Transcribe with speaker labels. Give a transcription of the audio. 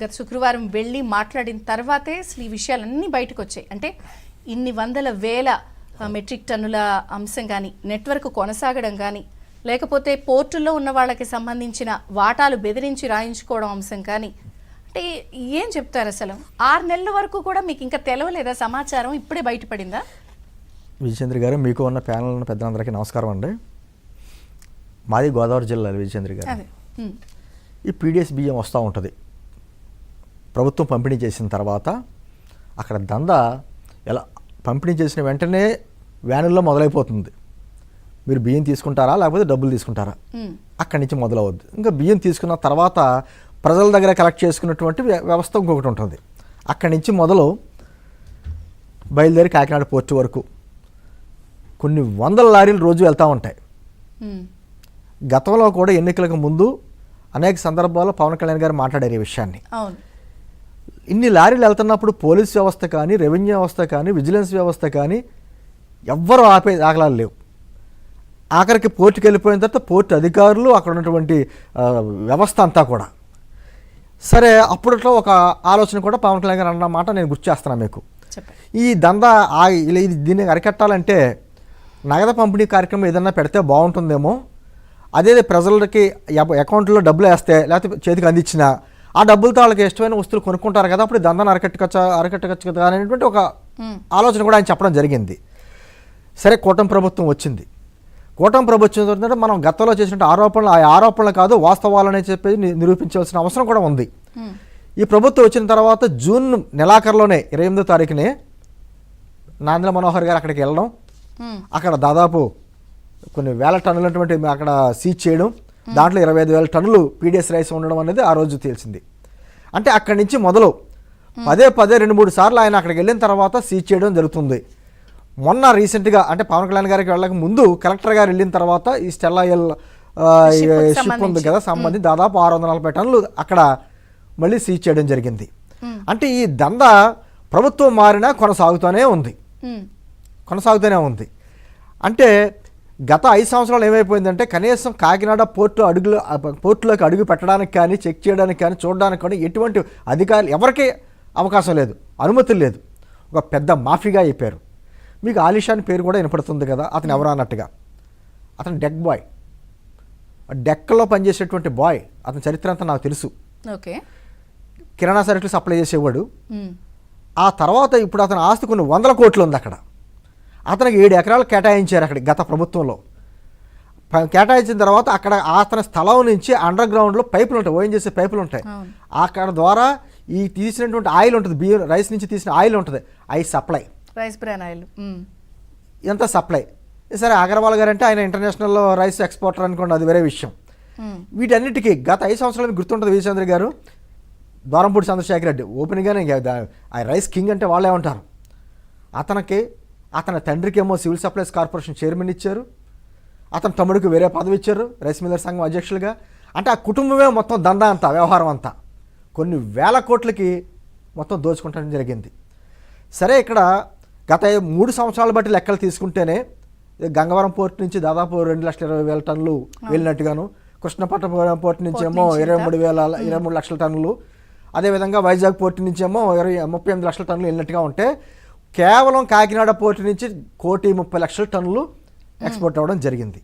Speaker 1: గత శుక్రవారం వెళ్ళి మాట్లాడిన తర్వాతే అసలు ఈ విషయాలన్నీ బయటకు వచ్చాయి అంటే ఇన్ని వందల వేల మెట్రిక్ టన్నుల అంశం కానీ నెట్వర్క్ కొనసాగడం కానీ లేకపోతే పోర్టుల్లో ఉన్న వాళ్ళకి సంబంధించిన వాటాలు బెదిరించి రాయించుకోవడం అంశం కానీ అంటే ఏం చెప్తారు అసలు? ఆరు నెలల వరకు కూడా మీకు ఇంకా తెలవలేదా సమాచారం? ఇప్పుడే బయటపడిందా?
Speaker 2: విజయచంద్ర గారు మీకు ఉన్న ప్యానల్ ఉన్న పెద్దలందరికీ నమస్కారం అండి. మాది గోదావరి జిల్లా విజయచంద్ర గారు. ఈ పీడిఎస్ బియ్యం వస్తూ ఉంటుంది. ప్రభుత్వం పంపిణీ చేసిన తర్వాత అక్కడ దంద ఎలా పంపిణీ చేసిన వెంటనే వ్యానుల్లో మొదలైపోతుంది. మీరు బియ్యం తీసుకుంటారా? లేకపోతే డబ్బులు తీసుకుంటారా? అక్కడి నుంచి మొదలవుద్ది. ఇంకా బియ్యం తీసుకున్న తర్వాత ప్రజల దగ్గర కలెక్ట్ చేసుకున్నటువంటి వ్య- వ్యవస్థ ఇంకొకటి ఉంటుంది. అక్కడి నుంచి మొదలు బయలుదేరి కాకినాడ పోర్టు వరకు కొన్ని వందల లారీలు రోజు వెళ్తూ ఉంటాయి. గతంలో కూడా ఎన్నికలకు ముందు అనేక సందర్భాల్లో పవన్ కళ్యాణ్ గారు మాట్లాడారు ఈ విషయాన్ని. ఇన్ని లారీలు వెళ్తున్నప్పుడు పోలీస్ వ్యవస్థ కానీ రెవెన్యూ వ్యవస్థ కానీ విజిలెన్స్ వ్యవస్థ కానీ ఎవ్వరూ ఆపే దాఖలాలు లేవు. ఆఖరికి పోర్టుకి వెళ్ళిపోయిన తర్వాత పోర్టు అధికారులు అక్కడ ఉన్నటువంటి వ్యవస్థ అంతా కూడా. సరే అప్పట్లో ఒక ఆలోచన కూడా పవన్ కళ్యాణ్ గారు అన్న మాట నేను గుర్తు చేస్తున్నాను మీకు. ఈ దందా ఇది దీన్ని అరికట్టాలంటే నగదు పంపిణీ కార్యక్రమం ఏదన్నా పెడితే బాగుంటుందేమో అదే ప్రజలకి అకౌంట్లో డబ్బులు వేస్తే లేకపోతే చేతికి అందించిన ఆ డబ్బులతో వాళ్ళకి ఇష్టమైన వస్తువులు కొనుక్కుంటారు కదా అప్పుడు దందాన్ని అరకట్టుకొచ్చా అరకట్టుకొచ్చు కదా అనేటువంటి ఒక ఆలోచన కూడా ఆయన చెప్పడం జరిగింది. సరే కూటమి ప్రభుత్వం వచ్చింది. కూటమి ప్రభుత్వం మనం గతంలో చేసిన ఆరోపణలు ఆ ఆరోపణలు కాదు వాస్తవాలని చెప్పి నిరూపించవలసిన అవసరం కూడా ఉంది. ఈ ప్రభుత్వం వచ్చిన తర్వాత జూన్ నెలాఖరులోనే ఇరవై ఎనిమిదో తారీఖునే నాంద్ర మనోహర్ గారు అక్కడికి వెళ్ళడం. అక్కడ దాదాపు కొన్ని వేల టన్నులటువంటి అక్కడ సీజ్ చేయడం. దాంట్లో ఇరవై ఐదు వేల టన్నులు పీడిఎస్ రైస్ ఉండడం అనేది ఆ రోజు తెలిసింది అంటే అక్కడి నుంచి మొదలు పదే పదే రెండు మూడు సార్లు ఆయన అక్కడికి వెళ్ళిన తర్వాత సీజ్ చేయడం జరుగుతుంది. మొన్న రీసెంట్గా అంటే పవన్ కళ్యాణ్ గారికి వెళ్ళక ముందు కలెక్టర్ గారు వెళ్ళిన తర్వాత ఈ స్టెల్లా ఎల్ ఆ, ఈ
Speaker 1: Ship కి
Speaker 2: షిప్ ఉంది. కదా సంబంధించి దాదాపు ఆరు వందల నలభై టన్నులు అక్కడ మళ్ళీ సీజ్ చేయడం జరిగింది. అంటే ఈ దంద ప్రభుత్వం మారినా కొనసాగుతూనే ఉంది. కొనసాగుతూనే ఉంది. అంటే గత ఐదు సంవత్సరాలు ఏమైపోయిందంటే కనీసం కాకినాడ పోర్టు అడుగులు పోర్టులోకి అడుగు పెట్టడానికి కానీ చెక్ చేయడానికి కానీ చూడడానికి కానీ ఎటువంటి అధికారులు ఎవరికీ అవకాశం లేదు అనుమతులు లేదు. ఒక పెద్ద మాఫీగా అయిపోయారు. మీకు ఆలిషాన్ పేరు కూడా వినపడుతుంది కదా అతను ఎవరు అన్నట్టుగా. అతను డెక్ బాయ్. డెక్కలో పనిచేసేటువంటి బాయ్ అతని చరిత్ర అంతా నాకు తెలుసు.
Speaker 1: ఓకే.
Speaker 2: కిరాణా సరుకులు సప్లై చేసేవాడు. ఆ తర్వాత ఇప్పుడు అతని ఆస్తి కొన్ని వందల కోట్లు ఉంది అక్కడ. అతనికి ఏడు ఎకరాలు కేటాయించారు అక్కడ గత ప్రభుత్వంలో. కేటాయించిన తర్వాత అక్కడ అతని స్థలం నుంచి అండర్ గ్రౌండ్లో పైపులు ఉంటాయి ఓఎన్ చేసే పైపులు ఉంటాయి. అక్కడ ద్వారా ఈ తీసినటువంటి ఆయిల్ ఉంటుంది బియ్యం రైస్ నుంచి తీసిన ఆయిల్ ఉంటుంది అవి సప్లై.
Speaker 1: రైస్ బ్రాన్ ఆయిల్
Speaker 2: ఎంత సప్లై? సరే అగర్వాల్ గారు అంటే ఆయన ఇంటర్నేషనల్ రైస్ ఎక్స్పోర్టర్ అనుకోండి అది వేరే విషయం. వీటన్నిటికీ గత ఐదు సంవత్సరాలు గుర్తుంటుంది విజయచంద్ర గారు? ద్వారంపూడి చంద్రశేఖర్ రెడ్డి ఓపెన్గానే రైస్ కింగ్ అంటే వాళ్ళే ఉంటారు. అతనికి అతని తండ్రికి ఏమో సివిల్ సప్లైస్ కార్పొరేషన్ చైర్మన్ ఇచ్చారు. అతని తమ్ముడికి వేరే పదవి ఇచ్చారు రైస్ మిల్లర్ సంఘం అధ్యక్షులుగా. అంటే ఆ కుటుంబమే మొత్తం దందా అంతా వ్యవహారం అంతా. కొన్ని వేల కోట్లకి మొత్తం దోచుకుంటడం జరిగింది. సరే ఇక్కడ గత మూడు సంవత్సరాలు బట్టి లెక్కలు తీసుకుంటేనే గంగవరం పోర్ట్ నుంచి దాదాపు రెండు లక్షల ఇరవై వేల టన్నులు వెళ్ళినట్టుగాను కృష్ణపట్నం పోర్ట్ నుంచి ఏమో ఇరవై మూడు వేల ఇరవై మూడు లక్షల టన్నులు. అదేవిధంగా వైజాగ్ పోర్ట్ నుంచి ఏమో ఇరవై ముప్పై ఎనిమిది లక్షల టన్నులు వెళ్ళినట్టుగా ఉంటే కేవలం కాకినాడ పోర్టు నుంచి కోటి ముప్పై లక్షల టన్నులు ఎక్స్పోర్ట్ అవ్వడం జరిగింది.